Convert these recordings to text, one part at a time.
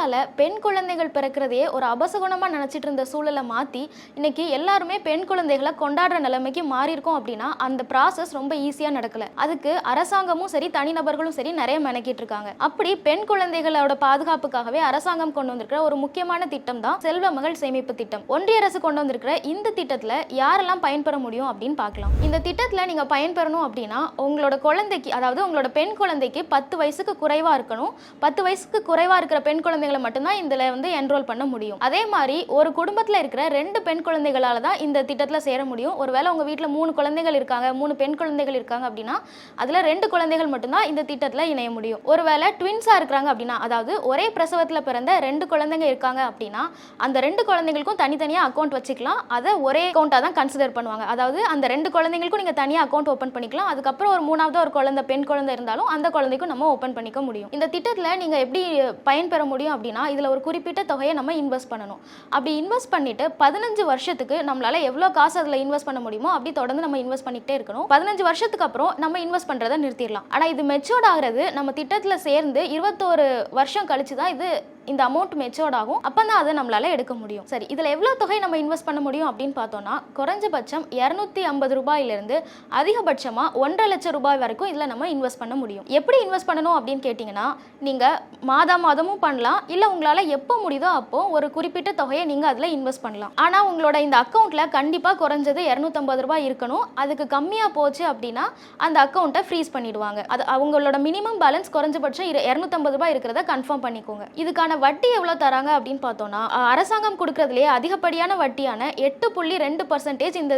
இந்தியாவில் பெண் குழந்தைகள் பிறக்கிறதையே ஒரு அபசகுணமாக நினச்சிட்டு இருந்த சூழலை மாற்றி இன்னைக்கு எல்லாருமே பெண் குழந்தைகளை கொண்டாடுற நிலைமைக்கு மாறியிருக்கோம் அப்படின்னா அந்த ப்ராசஸ் ரொம்ப ஈஸியாக நடக்கல. அதுக்கு அரசாங்கமும் சரி தனிநபர்களும் சரி நிறைய மெனக்கிட்டு இருக்காங்க. அப்படி பெண் குழந்தைகளோட பாதுகாப்புக்காகவே அரசாங்கம் கொண்டு வந்திருக்கிற ஒரு முக்கியமான திட்டம் தான் செல்வ மகள் சேமிப்பு திட்டம். ஒன்றிய அரசு கொண்டு வந்திருக்கிற இந்த திட்டத்தில் யாரெல்லாம் பயன்பெற முடியும் அப்படின்னு பார்க்கலாம். இந்த திட்டத்தில் நீங்கள் பயன்பெறணும் அப்படின்னா உங்களோட குழந்தைக்கு அதாவது உங்களோட பெண் குழந்தைக்கு பத்து வயசுக்கு குறைவாக இருக்கணும். பத்து வயசுக்கு குறைவாக இருக்கிற பெண் குழந்தைகள் மட்டும்தான் இதில் வந்து என்ரோல் பண்ண முடியும். அதே மாதிரி ஒரு குடும்பத்தில் இருக்கிற ரெண்டு பெண் குழந்தைகளால தான் இந்த திட்டத்தில் சேர முடியும். ஒருவேளை உங்கள் வீட்டில் மூணு குழந்தைகள் இருக்காங்க மூணு பெண் குழந்தைகள் இருக்காங்க அப்படின்னா அதில் ரெண்டு குழந்தைகள் மட்டும்தான் இந்த திட்டத்தில் இணைய முடியும். ஒருவேளை ட்வின்ஸாக இருக்கிறாங்க அப்படின்னா அதாவது ஒரே பிரசவத்தில் பிறந்த ரெண்டு குழந்தைங்க இருக்காங்க அப்படின்னா அந்த ரெண்டு குழந்தைங்களுக்கும் தனித்தனியாக அக்கௌண்ட் வச்சுக்கலாம். அதை ஒரே அக்கௌண்ட்டாக தான் கன்சிடர் பண்ணுவாங்க. அதாவது அந்த ரெண்டு குழந்தைங்களுக்கும் நீங்கள் தனியாக அக்கௌண்ட் ஓப்பன் பண்ணிக்கலாம். அதுக்கப்புறம் ஒரு மூணாவது ஒரு குழந்தை பெண் குழந்தை இருந்தாலும் அந்த குழந்தைக்கும் நம்ம ஓப்பன் பண்ணிக்க முடியும். இந்த திட்டத்தில் நீங்கள் எப்படி பயன்பெற முடியும் அப்படின்னா இதில் ஒரு குறிப்பிட்ட தொகையை நம்ம இன்வெஸ்ட் பண்ணணும். அப்படி இன்வெஸ்ட் பண்ணிட்டு பதினஞ்சு வருஷத்துக்கு நம்மளால எவ்வளோ காசு அதில் இன்வெஸ்ட் பண்ண முடியுமோ அப்படி தொடர்ந்து நம்ம இன்வெஸ்ட் பண்ணிக்கிட்டே இருக்கணும். பதினஞ்சு வருஷத்துக்கு அப்புறம் நம்ம இன்வெஸ்ட் பண்ணுறதை நிறுத்திடலாம். ஆனால் இது மெச்சூர்ட் ஆகிறது நம்ம திட்டத்தில் சேர்ந்து இருபத்தோரு வருஷம் கழிச்சு தான் இது இந்த அமௌண்ட் மெச்சோர்ட் ஆகும். அப்போ தான் அதை நம்மளால எடுக்க முடியும். சரி இதில் எவ்வளோ தொகை நம்ம இன்வெஸ்ட் பண்ண முடியும் அப்படின்னு பார்த்தோம்னா குறைஞ்சபட்சம் இரநூத்தி ஐம்பது ரூபாயிலிருந்து அதிகபட்சமாக ஒன்றரை லட்சம் ரூபாய் வரைக்கும் இதில் நம்ம இன்வெஸ்ட் பண்ண முடியும். எப்படி இன்வெஸ்ட் பண்ணணும் அப்படின்னு கேட்டிங்கன்னா நீங்கள் மாதா மாதமும் பண்ணலாம். இல்லை உங்களால் எப்போ முடியுதோ அப்போ ஒரு குறிப்பிட்ட தொகையை நீங்கள் அதில் இன்வெஸ்ட் பண்ணலாம். ஆனால் உங்களோட இந்த அக்கௌண்ட்டில் கண்டிப்பாக குறைஞ்சது இரநூத்தம்பது ரூபாய் இருக்கணும். அதுக்கு கம்மியாக போச்சு அப்படின்னா அந்த அக்கௌண்ட்டை ஃப்ரீஸ் பண்ணிடுவாங்க. அது அவங்களோட மினிமம் பேலன்ஸ் குறைஞ்சபட்சம் இரநூத்தம்பது ரூபாய் இருக்கிறத கன்ஃபார்ம் பண்ணிக்கோங்க. இதுக்கான வட்டி எவ்வளோ தராங்க அப்படின்னு பார்த்தோம்னா அரசாங்கம் கொடுக்கறதுலேயே அதிகப்படியான வட்டியான எட்டு புள்ளி ரெண்டு பர்சன்டேஜ் இந்த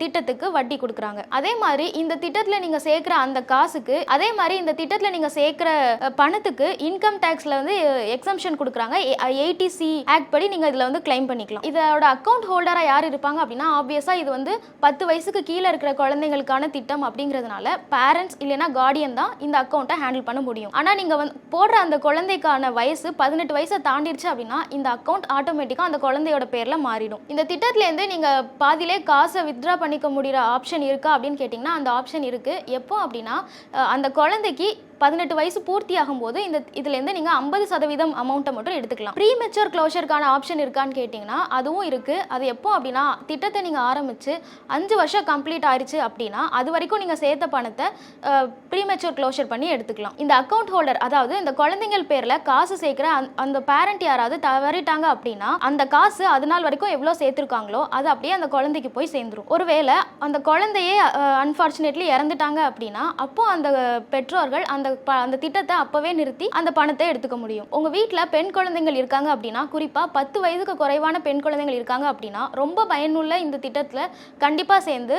திட்டத்துக்கு வட்டி கொடுக்குறாங்க. அதே மாதிரி இந்த திட்டத்தில் நீங்கள் சேர்க்குற அந்த காசுக்கு அதே மாதிரி இந்த திட்டத்தில் நீங்கள் சேர்க்குற பணத்துக்கு இன்கம் டேக்ஸில் வந்து எக்ஸம்ஷன் கொடுக்குறாங்க. எயிட்டி சி ஆக்ட் படி நீங்கள் இதில் வந்து கிளைம் பண்ணிக்கலாம். இதோட அக்கௌண்ட் ஹோல்டராக யார் இருப்பாங்க அப்படின்னா ஆப்வியஸாக இது வந்து பத்து வயசுக்கு கீழே இருக்கிற குழந்தைங்களுக்கான திட்டம் அப்படிங்கிறதுனால பேரண்ட்ஸ் இல்லைன்னா கார்டியன் தான் இந்த அக்கௌண்ட்டை ஹேண்டில் பண்ண முடியும். ஆனால் நீங்கள் வந்து போடுற அந்த குழந்தைக்கான வயசு பதினெட்டு வயசை தாண்டிடுச்சு அப்படின்னா இந்த அக்கௌண்ட் ஆட்டோமேட்டிக்காக அந்த குழந்தையோட பேரில் மாறிடும். இந்த திட்டத்துலேருந்து நீங்கள் பாதியிலே காசை வித்ட்ரா பண்ணிக்க முடிகிற ஆப்ஷன் இருக்கா அப்படின்னு கேட்டிங்கன்னா அந்த ஆப்ஷன் இருக்குது எப்போ அப்படின்னா அந்த குழந்தைக்கு பதினெட்டு வயசு பூர்த்தி ஆகும்போது இந்த இதுலேருந்து நீங்கள் ஐம்பது சதவீதம் அமௌண்ட்டை மட்டும் எடுத்துக்கலாம். ப்ரீ மெச்சூர் க்ளோஷருக்கான ஆப்ஷன் இருக்கான்னு கேட்டிங்கன்னா அதுவும் இருக்குது அது எப்போ அப்படின்னா திட்டத்தை நீங்கள் ஆரம்பித்து அஞ்சு வருஷம் கம்ப்ளீட் ஆயிடுச்சு அப்படின்னா அது வரைக்கும் நீங்கள் சேர்த்த பணத்தை ப்ரீ மெச்சூர் க்ளோஷர் பண்ணி எடுத்துக்கலாம். இந்த அக்கௌண்ட் ஹோல்டர் அதாவது இந்த குழந்தைங்கள் பேரில் காசு சேர்க்குற அந்த- பேரண்ட் யாராவது தவறிட்டாங்க அப்படின்னா அந்த காசு அது நாள் வரைக்கும் எவ்வளோ சேர்த்துருக்காங்களோ அது அப்படியே அந்த குழந்தைக்கு போய் சேர்ந்துரும். ஒருவேளை அந்த குழந்தையே அன்ஃபார்ச்சுனேட்லி இறந்துட்டாங்க அப்படின்னா அப்போ அந்த பெற்றோர்கள் அந்த ப- அந்த திட்டத்தை அப்போவே நிறுத்தி அந்த பணத்தை எடுத்துக்க முடியும். உங்கள் வீட்டில் பெண் குழந்தைகள் இருக்காங்க அப்படின்னா குறிப்பாக பத்து வயதுக்கு குறைவான பெண் குழந்தைகள் இருக்காங்க அப்படின்னா ரொம்ப பயனுள்ள இந்த திட்டத்தில் கண்டிப்பாக சேர்ந்து